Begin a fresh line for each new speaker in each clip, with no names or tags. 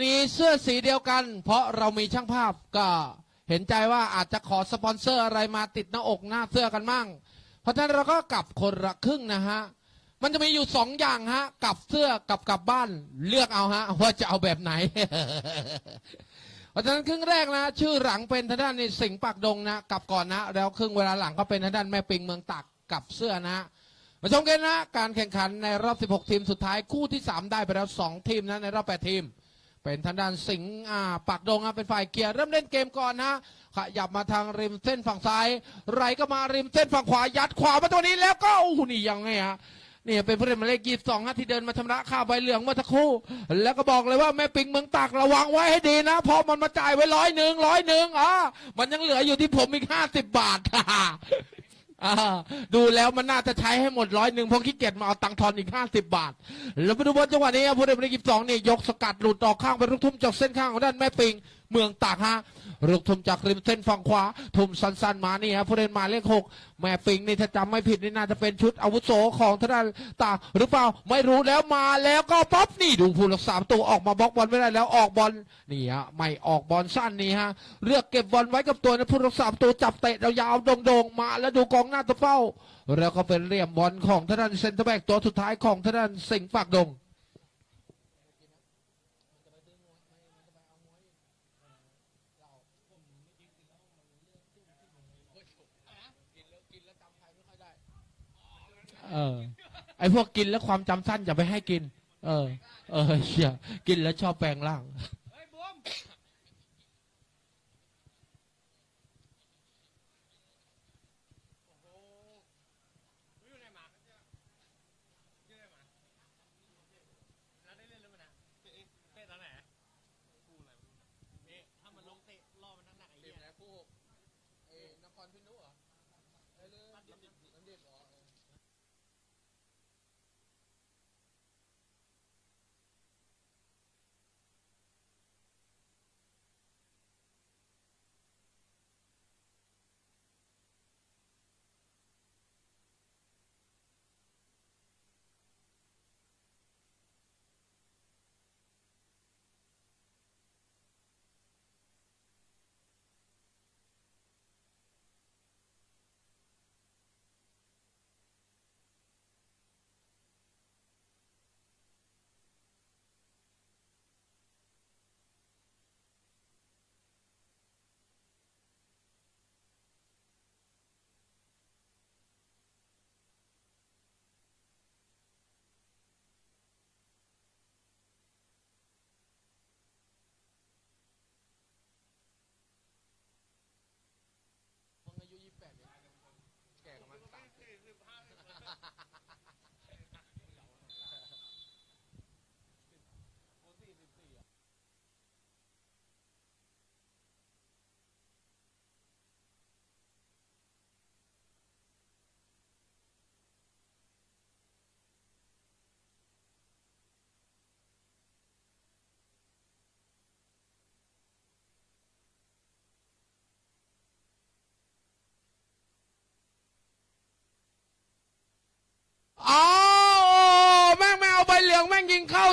มีเสื้อสีเดียวกัน เพราะเรามีช่างภาพก็เห็นใจว่าอาจจะขอสปอนเซอร์อะไรมาติดหน้าอกหน้าเสื้อกันมั่ง เพราะฉะนั้นเราก็กลับคนละครึ่งนะฮะ มันจะมีอยู่สองอย่างฮะกลับเสื้อกับกลับบ้านเลือกเอาฮะว่าจะเอาแบบไหน เพราะฉะนั้นครึ่งแรกนะ ชื่อหลังเป็นทางด้านนี่สิงปากดงนะกลับก่อนนะ แล้วครึ่งเวลาหลังก็เป็นทางด้านแม่ปิงเมืองตักกลับเสื้อนะมาชมกันนะ การแข่งขันในรอบ 16 ทีมสุดท้ายคู่ที่ 3 ได้ไปแล้ว 2 ทีมนะในรอบ 8 ทีม เป็นทางด้านสิงห์อ่าปากดงอะเป็นฝ่ายเกียร์เริ่มเล่นเกมก่อนนะขยับมาทางริมเส้นฝั่งซ้าย ไรก็มาริมเส้นฝั่งขวายัดขวามาตัวนี้แล้วก็โอ้โหนี่ยังไงฮะนี่เป็นผู้เล่นหมายเลขยี่สองที่เดินมาชำระค่าใบเหลืองเมื่อสักครู่ แล้วก็บอกเลยว่าแม่ปิงเมืองตากระวังไว้ให้ดีนะเพราะมันมาจ่ายไว้ร้อยหนึ่งร้อยหนึ่งอะมันยังเหลืออยู่ที่ผมอีกห้าสิบบาท อ่าดูแล้วมันน่าจะใช้ให้หมดร้อยหนึ่งเพราะขี้เกียจมาเอาตังค์ทอนอีกห้าสิบบาท แล้วไปดูบอลจังหวะนี้ครับผู้เล่นหมายเลขยี่สองนี่ยกสกัดหลุดออกข้างไปลูกทุ่มจากเส้นข้างของด้านแม่ปิง เมืองตากฮะลูกทุ่มจากริมเส้นฝั่งขวา ทุ่มสั้นๆมานี่ครับผู้เล่นหมายเลขหกแม่ปิงนี่ถ้าจำไม่ผิดนี่น่าจะเป็นชุดอาวุโสของทางด้านตากหรือเปล่าไม่รู้แล้วมาแล้วก็ป๊อปนี่ดูผู้รักษาประตูออกมาบล็อกบอลไม่ได้แล้วออกบอลนี่ฮะไม่ออกบอลสั้นนี่ฮะเลือกเก็บบอลไว้กับตัวนะผู้รักษาประตูจับเตะยาวๆโด่งๆมาแล้วดูกองหน้าตัวเป้า แล้วก็เป็นเหลี่ยมบอลของทางด้านเซนเตอร์แบ็กตัวสุดท้ายของทางด้านสิงห์ปากดง เออ ไอพวกกินแล้วความจำสั้นอย่าไปให้กิน เออ เออเชี่ยกินแล้วชอบแปลงร่าง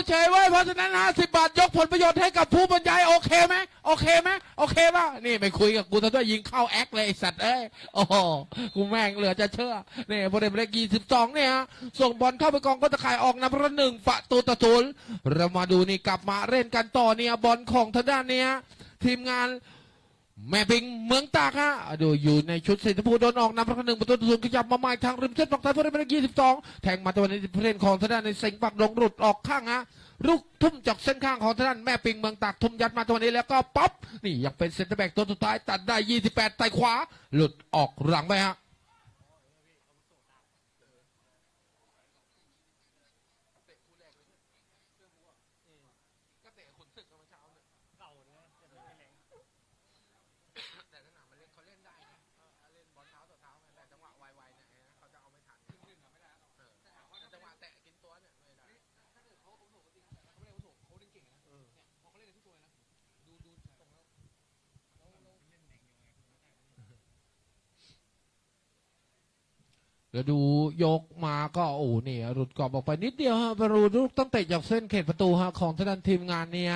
เฉยไว้ยเพราะฉะนั้นห้าสิบบาทยกผลประโยชน์ให้กับผู้บรรยายโอเคไหมโอเคไหมโอเคป่ะนี่ไม่คุยกับกูซะด้วยยิงเข้าแอคเลยไอสัตว์เอ้ยโอ้โหกูแม่งเหลือจะเชื่อนี่พอเด็นเลขยี่สิบสองเนี่ยฮะส่งบอลเข้าไปกองก็ตะข่ายออกนำพระหนึ่งประตูตะตุนเรามาดูนี่กลับมาเล่นกันต่อเนี่ยบอลของทางด้านเนี้ยทีมงาน แม่ปิงเมืองตากฮะดูอยู่ในชุดสีชมพูโดนออกนำพระหนึ่งประตูศูนย์ขยับมาใหม่ทางริมเส้นฝั่งซ้ายผู้เล่นหมายเลขยี่สิบสองแทงมาตัวนี้ผู้เล่นของทางด้านในเซ็งปักลงหลุดออกข้างฮะลูกทุ่มจากเส้นข้างของทางด้านแม่ปิงเมืองตากทุ่มยัดมาตัวนี้แล้วก็ป๊อปนี่ยังเป็นเซนเตอร์แบ็กตัวสุดท้ายตัดได้ยี่สิบแปดไต่ขวา หลุดออกหลังไปฮะ แต่สนามมันเล่นเขาเล่นได้นะเล่นบอลเท้าต่อเท้าแต่จังหวะไวๆเนี่ยเขาจะเอาไม่ทันขึ้นขึ้นไม่ได้จังหวะแตะกินตัวเนี่ยไม่ได้ถ้าเกิดเขาเขาถูกจริงเขาไม่ได้เขาถูกเขาเล่นเก่งนะเนี่ยพอเขาเล่นทุกตัวนะดูดูตรงแล้ว แล้วดูยกมาก็โอ้เนี่ยหลุดกรอบออกไปนิดเดียวฮะปรูลูกตั้งเตะจากเส้นเขตประตูฮะของทางด้านทีมงานเนี่ย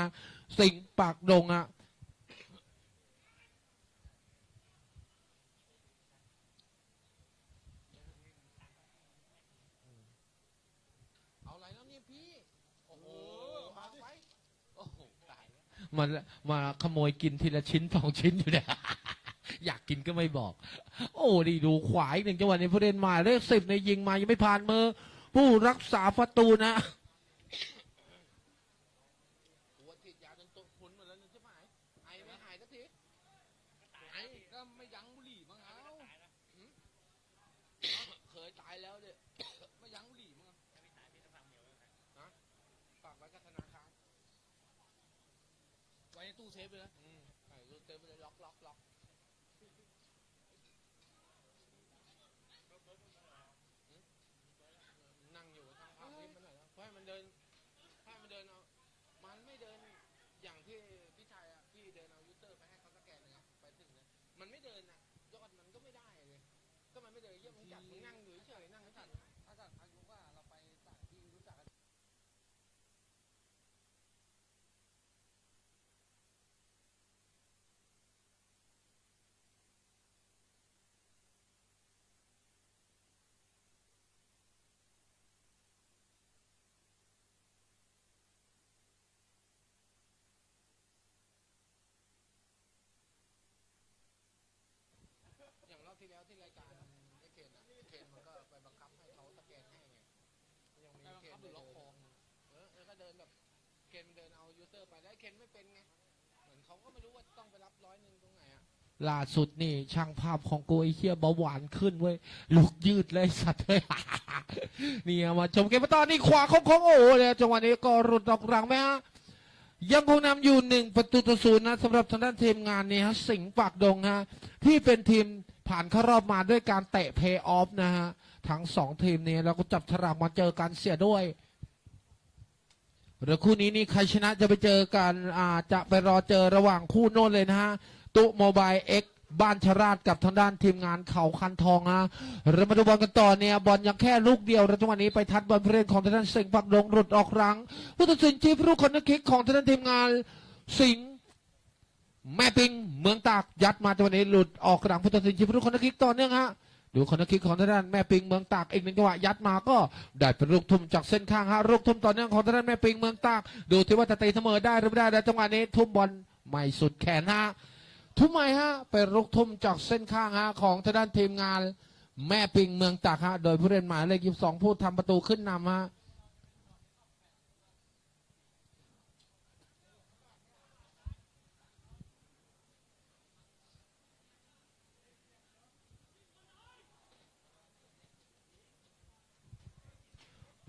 สิงปากดงอะเอาอะไรแล้วเนี่ยพี่โอ้โหมาไว้โอ้โหตายแล้วมามาขโมยกินทีละชิ้นสองชิ้นอยู่เนี่ย อยากกินก็ไม่บอก โอ้ดีดูขวายหนึ่งจังหวะนี้ผู้เล่นหมายเลขสิบในยิงมายังไม่ผ่านมือ ผู้รักษาประตูนะหัวติดยาจนตัวพุนหมดแล้วนึงใช่ไหมไอไม่ มัน
ไม่
เดินอะยอดมันก็ไม่ได้เลย ก็มันไม่เดินเยี่ยมมึงจัดมึงนั่งอยู่เฉยนั่งไม่ทัน
อาจารย์อายุว่าเราไปต่างที่รู้จักกัน
อย่างรอบที่แล้วที่รายการไอ้เคนอะเคนมันก็ไปบังคับให้เขาสแกนให้ไงยังมี
ไปบัง
เคน
คับ หรือล็อกคอ
เออแล้วก็เดินแบบเคนเดินเอายูเซอร์ไปแล้วเคนไม่เป็นไง เหมือนเขาก็ไม่รู้ว่าต้องไปรับร้อยหนึ่งตรงไหนอะล่าสุดนี่ ช่างภาพของกูไอ้เชี่ยเบาหวานขึ้นเว้ยลุกยืดเลยสัตว์เลยนี่มาชมเกมตอนี่ขวาของของโอ้เลยจังหวะนี้ก็รุดออกรังไหมฮะยังคงนำอยู่หนึ่งประตูต่อศูนย์นะสำหรับทางด้านทีมงานนี้ฮะ สิงห์ปากดงฮะ ที่เป็นทีมผ่านเข้ารอบมาด้วยการเตะเพย์ออฟนะฮะ ทั้งสองทีมนี้แล้วก็จับฉลากมาเจอกันเสียด้วยเรือคู่นี้นี่ใครชนะจะไปเจอกันอาจะไปรอเจอระหว่างคู่โน้นเลยนะฮะตุโมบายเอ็กบ้านชราชกับทางด้านทีมงานเขาคันทองฮะเรามาดูบอลกันต่อเนี่ยบอลยังแค่ลูกเดียวแล้วจังหวะนี้ไปทัดบอลผู้เล่นของทางด้านสิงห์ปากดงหลุดออกรังผู้ตัดสินชี้ผู้คนนักคิกของทางด้านทีมงานสิงห์แม่ปิงเมืองตากยัดมาจังหวะนี้หลุดออกหลังผู้ตัดสินชี้ผู้คนนักคิกต่อเนื่องฮะ ดูคนนักคิกของทางด้านแม่ปิงเมืองตากอีกหนึ่งจังหวะยัดมาก็ได้เป็นลูกทุ่มจากเส้นข้างฮะลูกทุ่มต่อเนื่องของทางด้านแม่ปิงเมืองตาก ดูที่ว่าจะตีเสมอได้หรือไม่ได้แล้วจังหวะนี้ทุ่มบอลไม่สุดแขนฮะทุ่มไม่ฮะเป็นลูกทุ่มจากเส้นข้างฮะของทางด้านทีมงาน แม่ปิงเมืองตากฮะโดยผู้เล่นหมายเลขยี่สิบสองผู้ทำประตูขึ้นนำฮะ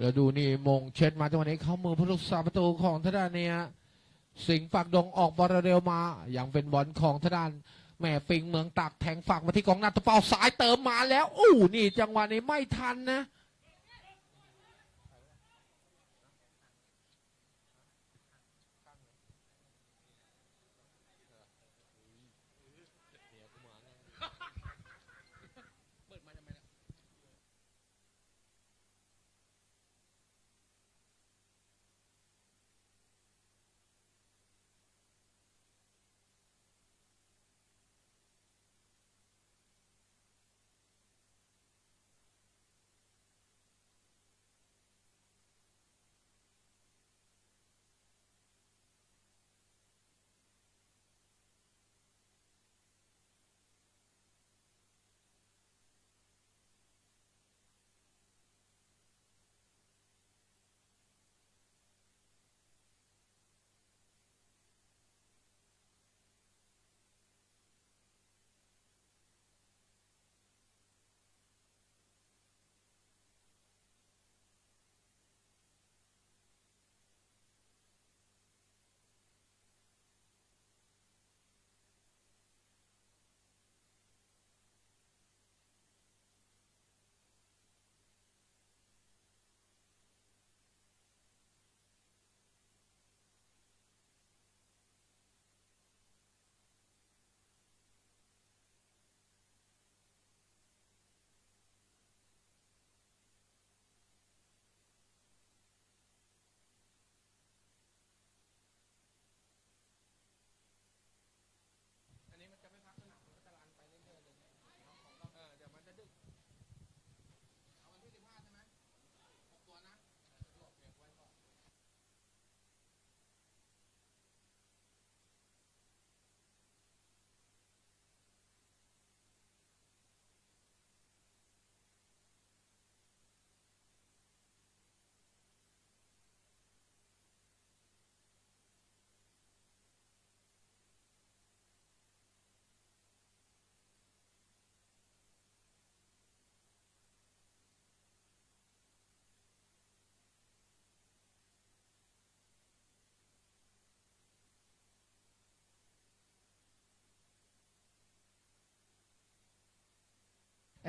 แล้วดูนี่มงเช็ดมาจังหวะนี้เข้ามือผู้รักษาประตูของทดานเนี่ยสิงห์ฝักดงออกบอลเร็วมาอย่างเป็นบอลของทดานแม่ฟิงเมืองตักแทงฝักมาที่กองหน้าตะเป้าสายเติมมาแล้วอู้นี่จังหวะนี้ไม่ทันนะ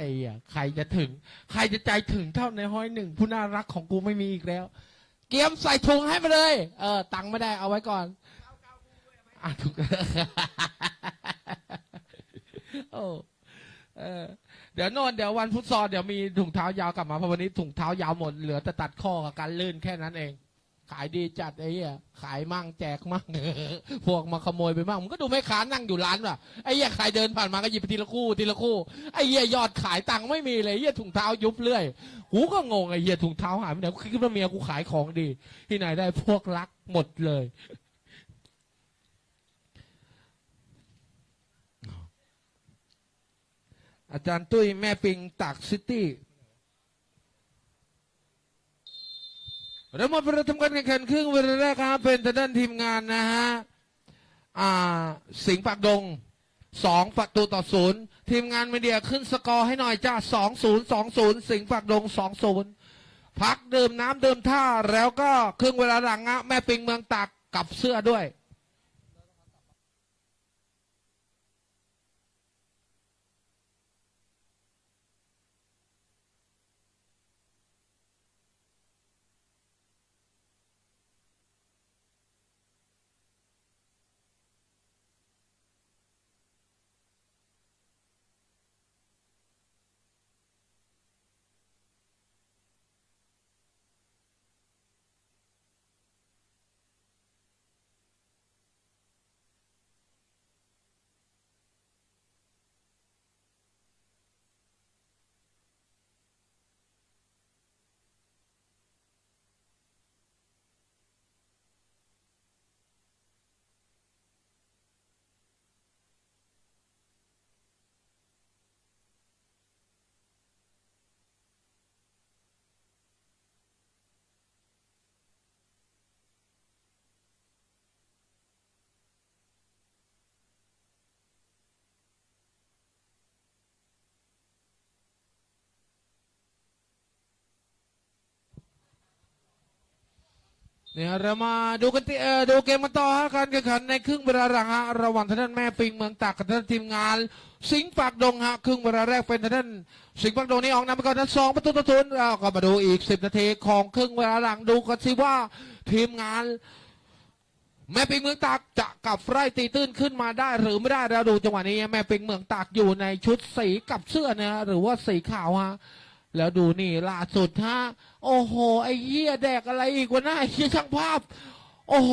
อ้เหี้ยใครจะถึง ใครจะใจถึงเท่าในห้อยหนึ่งผู้น่ารักของกูไม่มีอีกแล้ว เกียมใส่ถุงให้มาเลย เออ ตังค์ไม่ได้เอาไว้ก่อนอะถูกโอ้เออเดี๋ยวโนนเดี๋ยววันฟุตซอลเดี๋ยวมีถุงเท้ายาวกลับมาเพราะวันนี้ถุงเท้ายาวหมดเหลือแต่ตัดข้อกับการลื่นแค่นั้นเอง ขายดีจัดไอ้เหี้ยขายมั่งแจกมั่งพวกมาขโมยไปมั่งมึงก็ดูแม่ค้านั่งอยู่ร้านว่ะไอ้เหี้ยใครเดินผ่านมาก็หยิบไปทีละคู่ทีละคู่ไอ้เหี้ยยอดขายตังค์ไม่มีเลยไอ้เหี้ยถุงเท้ายุบเรื่อยกูก็งงไอ้เหี้ยถุงเท้าหายไปไหนกูคิดว่าเมียกูขายของดี ที่ไหนได้พวกรักหมดเลยอาจารย์ตุ้ยแม่ปิงตากซิตี้ เรามาประทำการแข่งขันครึ่งเวลาแรกครับเป็นทางด้านทีมงานนะฮะอ่าสิงห์ปากดงสองประตูต่อศูนย์ทีมงานมีเดียขึ้นสกอร์ให้หน่อยจ้าสองศูนย์สองศูนย์สิงห์ปากดงสองศูนย์พักดื่มน้ำดื่มท่าแล้วก็ครึ่งเวลาหลังอะแม่ปิงเมืองตากกลับเสื้อด้วย เนี่ยเรามาดูกันที่เออดูเกมกันต่อฮะการแข่งขันในครึ่งเวลาหลังฮะระหว่างทางด้านแม่ปิงเมืองตากกับทางด้านทีมงาน สิงห์ปากดงฮะครึ่งเวลาแรกเป็นทางด้านสิงห์ปากดงนี่ออกนำไปก่อนนั้นสองประตูต่อศูนย์เราก็มาดูอีกสิบนาทีของครึ่งเวลาหลังดูกันสิว่าทีมงาน แม่ปิงเมืองตากจะกลับไร่ตีตื้นขึ้นมาได้หรือไม่ได้เราดูจังหวะนี้แม่ปิงเมืองตากอยู่ในชุดสีกับเสื้อนะฮะหรือว่าสีขาวฮะ แล้วดูนี่ล่าสุดฮะโอ้โห ไอ้เหี้ยแดกอะไรอีกวะหน้าไอ้เหี้ยช่างภาพ โอ้โห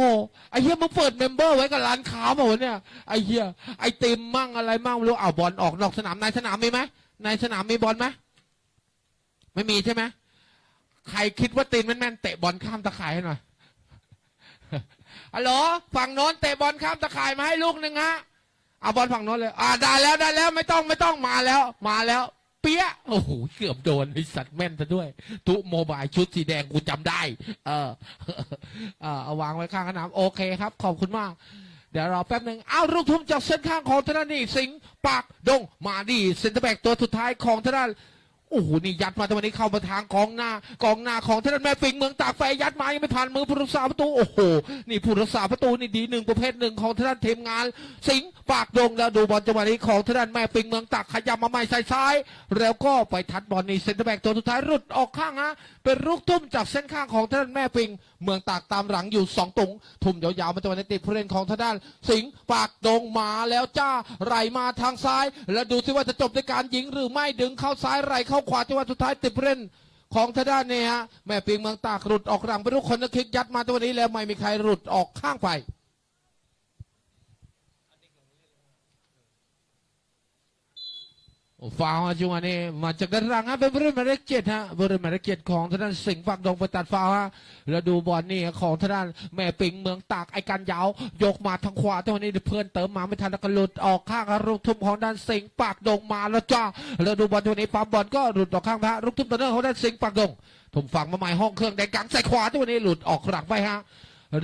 ไอ้เหี้ยมึงเปิดเมมเบอร์ไว้กับร้านค้าเปล่าวะเนี่ย ไอ้เหี้ยไอ้ติมมั่งอะไรมั่งไม่รู้เอาบอลออกนอกสนามในสนามมีไหมในสนามมีบอลไหมไม่มีใช่ไหมใครคิดว่าตีนแม่นๆเตะบอลข้ามตะข่ายให้หน่อยฮัลโหลฝั่งโน้นเตะบอลข้ามตะข่ายมาให้ลูกหนึ่งฮะเอาบอลฝั่งโน้นเลย อ่าได้แล้วได้แล้วไม่ต้องไม่ต้องมาแล้ว มาแล้ว เปี้ยโอ้โหเกือบโดนไอสัตว์แม่นซะด้วย ตุโมบายชุดสีแดงกูจำได้ เออเออเอาวางไว้ข้างสนามโอเคครับ ขอบคุณมาก เดี๋ยวรอแป๊บหนึ่งเอาลูกทุ่มจากเส้นข้างของธนานีสิงห์ปากดงมาดีเซนเตอร์แบ็กตัวสุดท้ายของธนา โอ้โห นี่ยัดมาแต่วันนี้เข้ามาทางกองหน้ากองหน้าของท่านแม่ปิงเมืองตากไฟยัดมายังไม่ผ่านมือผู้รักษาประตู โอ้โห นี่ผู้รักษาประตูนี่ดีหนึ่งประเภทหนึ่งของธนาทีมงาน สิงปากดงแล้วดูบอลจังหวะนี้ของท่านแม่ปิงเมืองตากขยับมาใหม่ซ้าย แล้วก็ไปทัดบอลนี่เซนเตอร์แบ็กตัวสุดท้ายรุดออกข้างฮะ เป็นลูกทุ่มจากเส้นข้างของท่านแม่ปิง เมืองตากตามหลังอยู่สองตุงทุ่มยาวๆมาจังหวะนี้ติดผู้เล่นของทานด้าน สิงห์ปากดงมาแล้วจ้าไหลมาทางซ้าย แล้วดูซิว่าจะจบด้วยการยิงหรือไม่ดึงเข้าซ้ายไหลเข้าขวาจังหวะสุดท้ายติดผู้เล่นของทางด้านเนี่ยฮะแม่ปิงเมืองตากหลุดออกหลังไปทุกคนนะคิกยัดมาตัวนี้แล้วไม่มีใครหลุดออกข้างไป โอ้ ฟาวล์ฮะจังหวะนี้มาจากด้านหลังฮะเป็นผู้เล่นหมายเลขเจ็ดฮะผู้เล่นหมายเลขเจ็ดของทางด้านสิงห์ปากดงไปตัดฟาวฮะแล้วดูบอลนี่ของทางด้านแม่ปิงเมืองตากไอการยาวยกมาทางขวาจังหวะนี้เพื่อนเติมมาไม่ทันแล้วก็หลุดออกข้างฮะลูกทุ่มของด้านสิงห์ปากดงมาแล้วจ้าแล้วดูบอลจังนี้ปั๊มบอลก็หลุดออกข้างฮะลูกทุ่มตัวเนอร์ของด้านสิงห์ปากดงถุมฝั่งมาใหม่ห้องเครื่องแดงกังใส่ขวาจังหวนี้หลุดออกหลังไปฮะ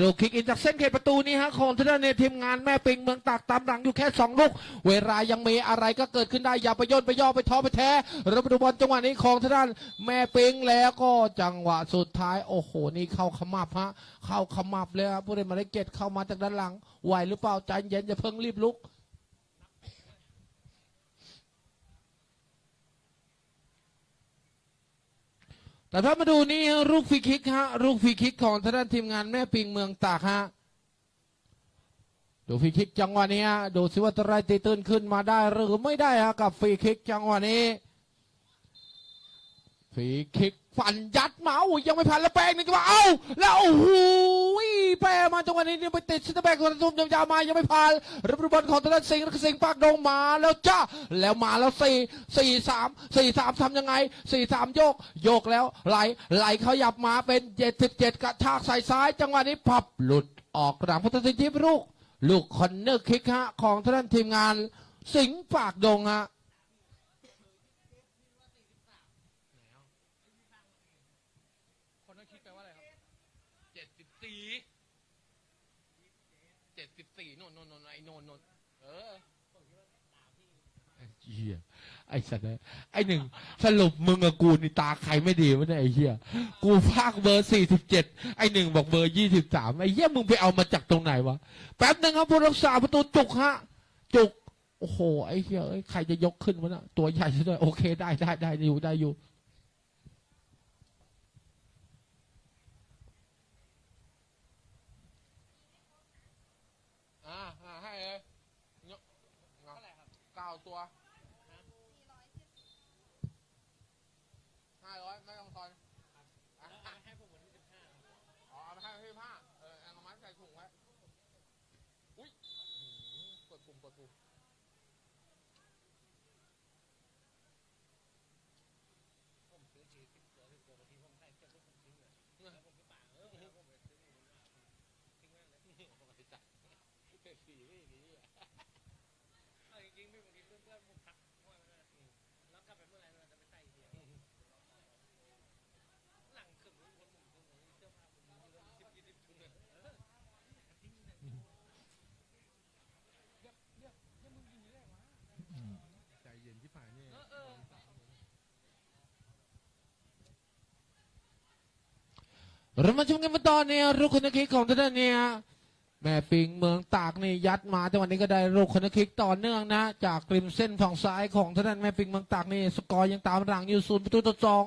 ดูคิกอินจากเส้นเขตประตูนี้ฮะของท่านในทีมงานแม่ปิงเมืองตากตามหลังอยู่แค่สองลูก เวลายังมีอะไรก็เกิดขึ้นได้อย่าไปย่นไปย่อไปท้อไปแท้ราไปดูบอลจังหวะนี้ของท่านแม่ปิงแล้วก็จังหวะสุดท้ายโอ้โหนี่เข้าขมับฮะเข้าขมับเลยครับผู้เล่นมายเลเจ็ดเข้ามาจากด้านหลังไหวหรือเปล่าใจเย็นอย่าเพิ่งรีบลุก แต่ถ้ามาดูนี่ลูกฟรีคิกฮะลูกฟรีคิกของทางด้านทีมงานแม่ปิงเมืองตากฮะดูฟรีคิกจังหวะนี้ฮะดูสิว่าตะไรตีตื้นขึ้นมาได้หรือไม่ได้ฮะกับฟรีคิกจังหวะนี้ฟรีคิก ฟันยัดเมาอุ้ยยังไม่ผ่านแล้วแปลงนี่ก็ว่าเอ้าแล้วโอ้โหแปรมาจังหวะนี้เนี่ยไปติดซิตแบกตัวทุ่มยาวๆมายังไม่ผ่านรับบอลของตะวันสิงห์สิงห์ปากดงมาแล้วจ้าแล้วมาแล้วสี่สี่สามสี่สามทำยังไงสี่สามโยก โยกแล้วไหลไหลเขาหยับมาเป็นเจ็ดสิบเจ็ดกระชากใส่ซ้าย จังหวะนี้พับหลุดออกหลังพุทธสิทธิลูก ลูกคอนเนอร์คิกฮะของทางด้านทีมงาน สิงห์ปากดงฮะ
คนนั้นคิดแปลว่าอะไรครับเจ็ดสิบสี่เจ็ดสิบสี่นนนนนไอ้นนนนเออ
ไอเหี้ยไอ้สัตว์เนี่ยไอ้หนึ่งสรุปมึงกับกูนี่ตาใครไม่ดีวะเนี่ยไอ้เหี้ยกูภาคเบอร์สี่สิบเจ็ดไอ้หนึ่งบอกเบอร์ยี่สิบสามไอ้เหี้ยมึงไปเอามาจากตรงไหนวะแป๊บนึงครับผู้รักษาประตูจุกฮะ จุก โอ้โห ไอ้เหี้ยเอ้ใครจะยกขึ้นวะน่ะตัวใหญ่ซะด้วยโอเคได้ได้ได้อยู่ได้อยู่ อ่าอ่าให้เลยเนาะ
เท่าไหร่ครับ
เก้าตัวห้าร้อยไม่ต้องทอนอะ
แล้วเอาให้ผมวันที่สิบห้า
อ๋อเอาไปให้พี่ผ้าเออเอามาใส่ถุงไว้อุ้ยอื้อหื อกดปุ่มกดปุ่ม
ผมซื้อทีสิบตัวสิบตัวบางทีผมใส่เก็บไว้ผมทิ้งเลยแล้วผมไปป่าเออแล้วผมไปซื้อหมูมาทิ้งแม่งเลย
โอ้ยจัดเศรษฐีไม่ดีอะ
เอาจริงๆพี่บางทีเพื่อนๆผมทักห้อยมาด้วยนะแล้วกลับไปเมื่อไหร่เราจะไปใส่อีกทีอะหลังขึ้นผมคนผมผมเสื้อผ้าผมมีเยอะสิบยี่สิบถุงเลยเออทิ้งเลยเดี๋ยวเดี๋ยวเดี๋ยวมึงอยู่ได้วะ
ใจเย็ นที่ผ่านนี่
เออเรา
มาชมกันมาตอนนี้ลูกคนนักคิกของทางด้านเนี่ยแม่ปิงเมืองตากนี่ยัดมาแต่วันนี้ก็ได้ลูกคนนักคิกต่อเนื่องนะ จากกริมเส้นฝั่งซ้ายของทางด้านแม่ปิงเมืองตากนี่สกอร์ยังตามหลังอยู่ศูนย์ประตูต่อสอง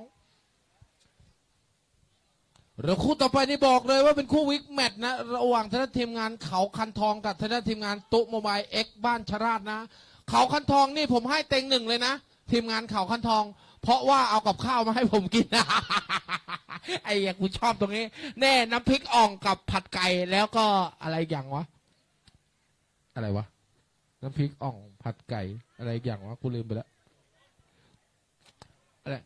แล้วคู่ต่อไปนี่บอกเลยว่าเป็นคู่วิกแมตช์นะ ระหว่างทางด้านทีมงานเขาคันทองกับทางด้านทีมงานตุโมบายเอ็กบ้านชราชนะ เขาคันทองนี่ผมให้เต็งหนึ่งเลยนะ ทีมงานเขาคันทอง เพราะว่าเอากับข้าวมาให้ผมกิน ไอ้เหี้ยกูชอบตรงนี้ แน่น้ำพริกอ่องกับผัดไก่แล้วก็อะไรอย่างวะ อะไรวะ น้ำพริกอ่องผัดไก่อะไรอีกอย่างวะกูลืมไปแล้วอะไร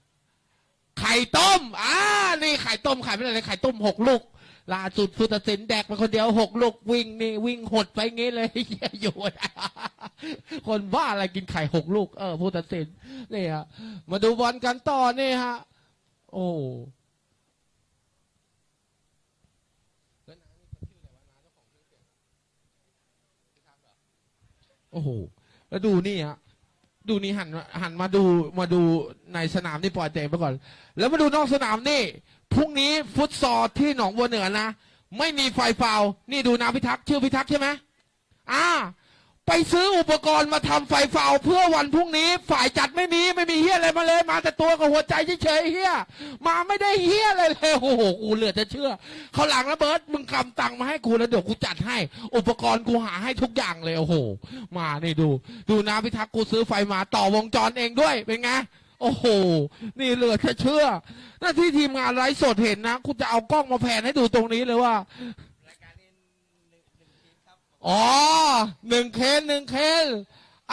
ไข่ต้มอ่านี่ไข่ต้มไข่ไม่ได้เลยไข่ต้มหกลูก ล่าสุดฟุตสินแดกไปคนเดียวหกลูกวิ่งนี่วิ่งหดไปงี้เลยเหี้ยอยู่คนบ้าอะไรกินไข่หกลูกเออฟุตสินนี่ฮะมาดูบอลกันต่อนี่ฮะ โอ้แล้วน้านี่มันชื่ออะโอ้โห แล้วดูนี่ฮะ ดูนี่หันมาหันมาดูมาดูในสนามนี่ปล่อยเตะไปก่อน แล้วมาดูนอกสนามนี่ พรุ่งนี้ฟุตซอลที่หนองบัวเหนือนะ ไม่มีไฟฟาวนี่ดูนาพิทักษ์ชื่อพิทักษ์ใช่ไหมอ่า ไปซื้ออุปกรณ์มาทำไฟฟาวเพื่อวันพรุ่งนี้ ฝ่ายจัดไม่มีไม่มีเฮียอะไรมาเลย มาแต่ตัวกับหัวใจเฉยเฮียมาไม่ได้เฮียอะไรเลยโอ้โหกูเหลือจะเชื่อเขาหลังระเบิดมึงกำตังค์มาให้กูแล้วเดี๋ยวกูจัดให้ อุปกรณ์กูหาให้ทุกอย่างเลยโอ้โห มานี่ดู ดูนาพิทักษ์กูซื้อไฟมาต่อวงจรเองด้วยเป็นไง โอ้โห นี่เหลือจะเชื่อ หน้าที่ทีมงานไลฟ์สดเห็นนะกูจะเอากล้องมาแผนให้ดูตรงนี้เลยว่า
รายการนี้หนึ่งหนึ่งทีมครับ
อ๋อหนึ่งเคนหนึ่งเคน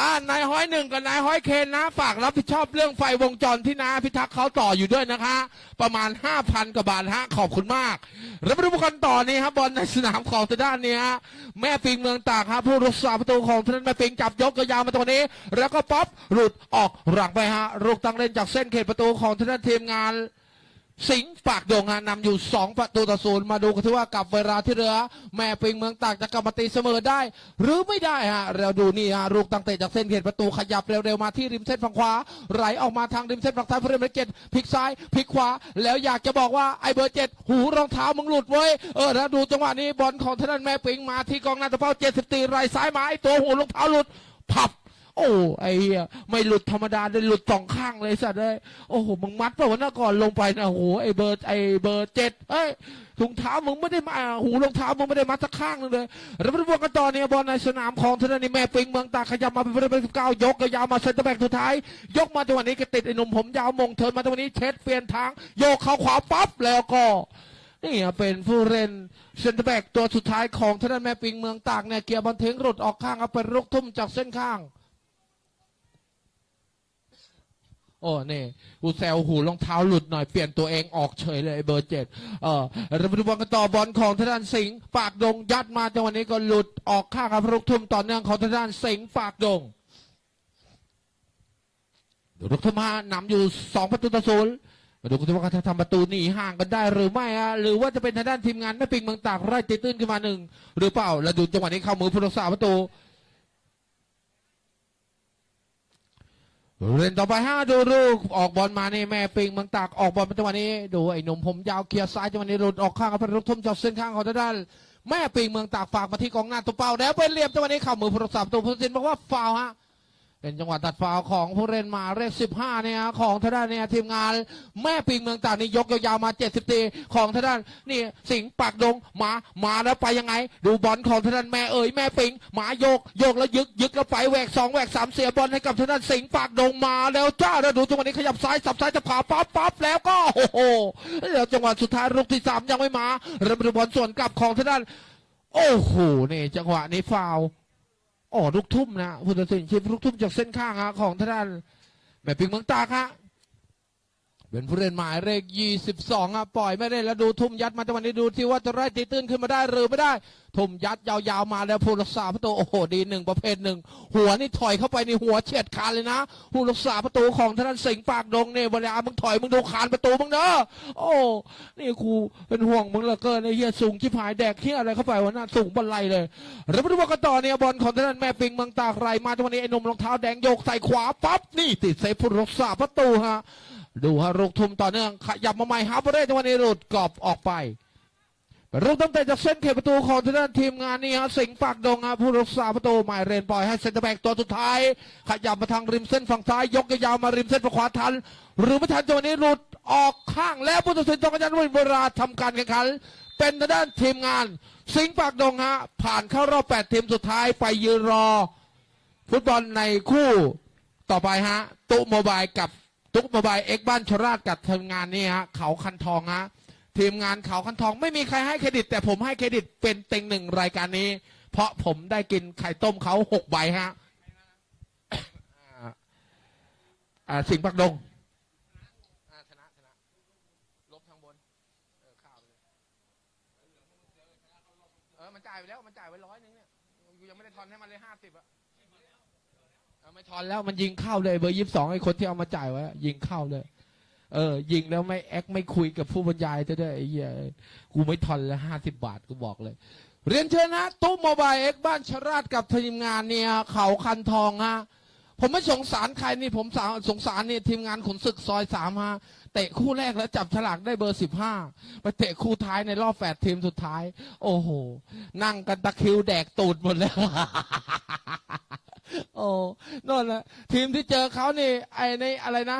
อ่านายห้อยหนึ่งกับนายห้อยเคนนะ ฝากรับผิดชอบเรื่องไฟวงจรที่นาพิทักษ์เขาต่ออยู่ด้วยนะคะ ประมาณห้าพันกว่าบาทฮะขอบคุณมาก แล้วมาดูกันต่อนี้ครับบอลในสนามของทางด้านนี้ฮะแม่ปิงเมืองตากครับผู้รักษาประตูของทางด้านแม่ปิงจับยกกระยาวมาตรงนี้ แล้วก็ป๊อปหลุดออกหลังไปฮะลูกตั้งเล่นจากเส้นเขตประตูของทางด้านทีมงาน สิงห์ปากโด่งฮะนำอยู่ 2 ประตูต่อศูนย์มาดูกันที่ว่ากับเวลาที่เหลือ แม่ปิงเมืองตากจะกลับมาตีเสมอได้ หรือไม่ได้ฮะเราดูนี่ฮะลูกตั้งเตะจากเส้นเขตประตูขยับเร็วๆมาที่ริมเส้นฝั่งขวา ไหลออกมาทางริมเส้นฝั่งซ้ายเพื่อเมเจ็ดพลิกซ้ายพลิกขวา แล้วอยากจะบอกว่าไอ้เบอร์เจ็ดหูรองเท้ามึงหลุดเว้ยเออแล้วดูจังหวะนี้บอลของทางด้านแม่ปิงมาที่กองหน้าตะเป้าเจ็ดสิบตีไรซ้ายมาไอ้ตัวหูรองเท้าหลุดพับ โอ้ไอ้เหี้ยไม่หลุดธรรมดาได้หลุดสองข้างเลยสัตว์เลยโอ้โหมึงมัดเปล่าวะหน้าก่อนลงไปนะโอ้โหไอ้เบอร์ไอ้เบอร์เจ็ดเอ้ยถุงเท้ามึงไม่ได้มาหูรองเท้ามึงไม่ได้มัดสักข้างนึงเลยแล้วมาดูบอลกันต่อเนี่ยบอลในสนามของทางด้านนี้แม่ปิงเมืองตากขยับมาเป็นผู้เล่นเป็นสิบเก้ายกยาวมาเซนเตอร์แบ็กสุดท้าย ยกมาจังหวะนี้ก็ติดไอ้หนุ่มผมยาวมงเทินมาจังหวะนี้เช็ดเปลี่ยนทางโยกเข้าขวาปั๊บแล้วก็นี่เป็นผู้เล่นเซนเตอร์แบ็กตัวสุดท้ายของทางด้านแม่ปิงเมืองตากเนี่ยเกียร์บอลเทงหลุดออกข้างเอาเป็นลูกทุ่มจากเส้นข้าง โอ้นี่กูแซวหูรองเท้าหลุดหน่อยเปลี่ยนตัวเองออกเฉยเลยเบอร์เจ็ดเออเราไปดูบอลกันต่อบอลของทางด้านสิงห์ปากดงยัดมาจังหวะนี้ก็หลุดออกข้างครับลูกทุ่มต่อเนื่องของทางด้านสิงห์ปากดงลูกทุ่มมานำอยู่สองประตูต่อศูนย์มาดูกันว่าจะทำประตูหนีห่างกันได้หรือไม่อะหรือว่าจะเป็นทางด้านทีมงานแม่ปิงเมืองตากไล่ตีตื้นขึ้นมาหนึ่งหรือเปล่าแล้วดูจังหวะนี้เข้ามือผู้รักษาประตู เล่นต่อไปห้าดูลูกออกบอลมานี่แม่ปิงเมืองตากออกบอลเป็นจังหวะนี้ดูไอ้หนุ่มผมยาวเคลียร์ซ้ายจังหวะนี้หลุดออกข้างกับพระรุทุ่มจอดเส้นข้างของทางด้านแม่ปิงเมืองตากฝากมาที่กองหน้าตัวเป้าแล้วเป็นเรียมจังหวะนี้เข่ามือผู้รักษาประตูผู้ตัดสินบอกว่าฟาวฮะ เป็นจังหวะตัดฟาวของผู้เล่นหมาเลข15 เนี่ยของทางด้านเนี่ยทีมงานแม่ปิงเมืองตากนี่ยกยาวๆมา70ตีของทางด้านนี่สิงห์ปากดงมามาแล้วไปยังไง ดูบอลของทางด้านแม่เอ๋ยแม่ปิงหมาโยกโยกแล้วยึกยึกแล้วไปแหวกสองแหวกสามเสียบอลให้กับทางด้านสิงห์ปากดงมาแล้วจ้าแล้วดูจังหวะนี้ขยับซ้ายสับซ้ายจะผ่าปั๊บปั๊บแล้วก็โอ้โหแล้วจังหวะสุดท้ายลูกที่สามยังไม่มาเริ่มดูบอลส่วนกลับของทางด้านโอ้โหนี่จังหวะนี้ฟาว อ๋อลูกทุ่มนะผู้ตัดสินชิพลูกทุ่มจากเส้นข้างฮะของท่านแม่ปิงเมืองตากฮะ เป็นผู้เล่นหมายเลข22อะปล่อยไม่ได้แล้วดูทุ่มยัดมาจังหวะนี้ดูที่ว่าจะไล่ตีตื้นขึ้นมาได้หรือไม่ได้ ทุ่มยัดยาวๆมาแล้วผู้รักษาประตูโอ้โหดีหนึ่งประเภทหนึ่งหัวนี่ถอยเข้าไปในหัวเฉียดคานเลยนะ ผู้รักษาประตูของทางด้านสิงห์ปากดงเนี่ยเวลามึงถอยมึงดูคานประตูมึงเนอะโอ้นี่ครูเป็นห่วงมึงเหลือเกินไอ้เหี้ยสูงชิบหายแดกเหี้ยอะไรเข้าไปวะน่าสูงบันไลเลยเราไปดูบอลกันต่อเนี่ยบอลของทางด้านแม่ปิงมืองตากไรมาจังหวะนี้ไอ้หนุ่มรองเท้าแดงโยกใส่ขวาปั๊บนี่ติดเซฟผู้รักษาประตูฮะ ดูฮะลูกทุ่มต่อเนื่องขยับมาใหม่ฮาร์เบอร์เร่จังหวะนี้หลุดกรอบออกไปเป็นลูกตั้งแต่จากเส้นเขตประตูของทางด้านทีมงานนี่ฮะสิงห์ปากดงฮะผู้รักษาประตูหมายเรนปล่อยให้เซนเตอร์แบ็กตัวสุดท้าย ขยับมาทางริมเส้นฝั่งซ้าย ยกยาวมาริมเส้นฝั่งขวาทัน หรือไม่ทันจังหวะนี้หลุดออกข้างแล้วผู้ตัดสินต้องการยันเวลาทำการแข่งขัน เป็นทางด้านทีมงาน สิงห์ปากดงฮะผ่านเข้ารอบ 8 ทีมสุดท้ายไปยืนรอ ฟุตบอลในคู่ต่อไปฮะตุโมบายกับ ตุโมบายเอ็กบ้านชราชกับทีมงานนี่ฮะเขาคันทองฮะทีมงานเขาคันทองไม่มีใครให้เครดิต แต่ผมให้เครดิตเป็นเต็งหนึ่งรายการนี้ เพราะผมได้กินไข่ต้มเขาหกใบฮะสิงห์ปากดงอ่าชนะชนะลบทางบนเออข้าวเลยเออมันจ่ายไปแล้วมันจ่ายไว้ร้อยหนึงเนี่ยกูยังไม่ได้ทอนให้มันเลยห้าสิบอะ ไม่ทอนแล้วมันยิงเข้าเลยเบอร์ยี่สิบสองไอ้คนที่เอามาจ่ายไว้อะยิงเข้าเลย เออ ยิงแล้วไม่แอคไม่คุยกับผู้บรรยายจะด้วยไอ้เหี้ยกูไม่ทอนแล้วห้าสิบบาทกูบอกเลย เรียนเชิญนะตู้โมบายเอ็กบ้านชราชกับทีมงานเนี่ยเขาคันทองฮะผมไม่สงสารใครนี่ผมสาสงสารนี่ทีมงานขนศึกซอยสามฮะเตะคู่แรกแล้วจับฉลากได้เบอร์สิบห้าไปเตะคู่ท้ายในรอบแปดทีมสุดท้าย โอ้โห นั่งกันตะคิวแดกตูดหมดแล้ว โอ้นั่นแหละทีมที่เจอเขานี่ ไอ้ในอะไรนะ